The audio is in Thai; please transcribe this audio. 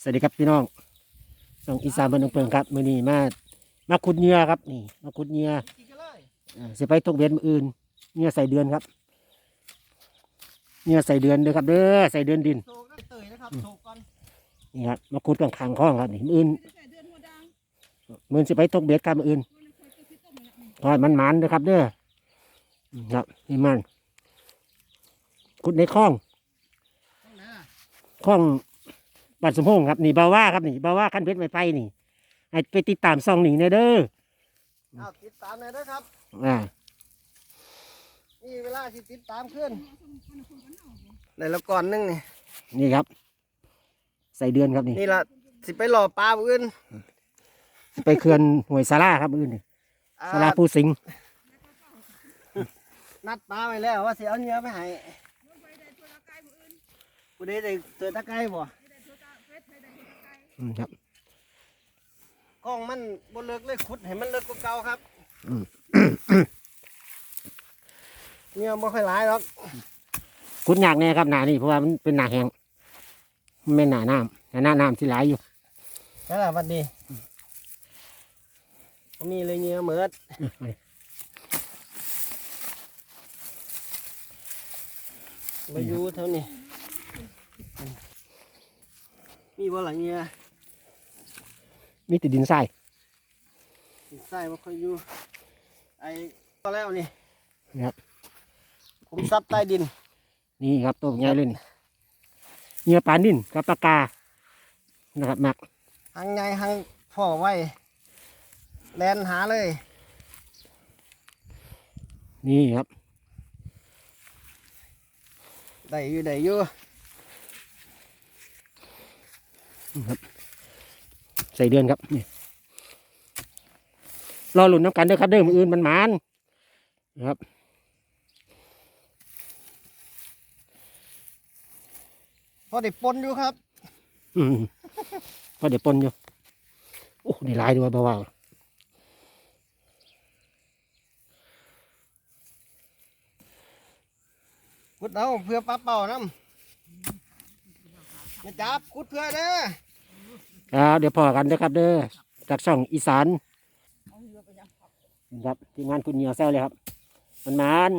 สวัสดีครับพี่น้องน้องอีสานบ้านหนองเปิงครับมื้อนี้มามาขุดเหยื่อครับนี่มาขุดเหยื่อกินกันเลยอ่าสิไปตกเบ็ดมื้ออื่นเหยื่อใส่เดือนครับเหยื่อใส่เดือนเด้อครับเด้อใส่เดือนดินโชว์ก็เตยนะครับโชว์ก่อนนี่ครับมาขุดกลางคางคลองครับนี่มื้ออื่นมื้อสิไปตกเบ็ดครับมื้ออื่นทอดมันมันๆเด้อครับเด้อนี่ครับนี่มันขุดในคลองต้องนะคลอง บ้านสมพงษ์ครับนี่บาว่าครับนี่บาว่าขั้นเพชรไม่ไปนี่ให้ไปติดตามซองนี่นะเด้อเอาติดตามหน่อยนะครับอ่านี่เวลาที่ติดตามขึ้นในละก่อนหนึงนี่นี่ครับ ใส่เดือนครับนี่นี่ละสิไปหล่อปลาอื่นไปเขื่อนห้วยสาราครับอื่นนี่อ่าสาราผู้สิงห์นัดปลาไว้แล้วว่าสิเอาเนื้อไปให้กูได้ได้เจอตะไคร้บ่อืม ครับกล้องมันบ่เลิกเลยขุดให้มันเลิกกว่าเก่าครับอืมเนื้อบ่ค่อยหลายหรอกคุดยากแน่ครับหนานี่เพราะว่ามันเป็นหนาแห้งมันไม่นหนาน้ำแต่หน้าน้ำที่ไหลายอยู่นั่นแหละวันนี้บ่มีเลยเนื้อเหมือดมาอยู่เท่านี้มีบ่หลังเนื้อ มีแต่ดินทรายใส่บ่ค่อยอยู่ ไอ้ก็แล้วนี่ครับคุมทรัพย์ใต้ดิน นี่ครับตัวใหญ่เลยนี่เหยื่อปลานิ่นกับปลากา นะครับหมักหางใหญ่หางพ่อไว้แลนหาเลย นี่ครับ ได้อยู่ได้อยู่ ใส่เดือนครับนี่รอหลุนน้ำกันเด้อครับเด้อมืออื่นมันหมานนะครับ พอได้ปนอยู่ครับ อืมก็เดี๋ยวปนอยู่โอ้นี่หลายด้วยเบากุดเอาเพื่อปลาเป่าน้ำอย่าจับกุดเพื่อเด้อ ครับเดี๋ยวพอกันนะครับ เด้อจากช่องอีสานครับทีมงานคุณเหนียวแซวเลยครับ มันมาน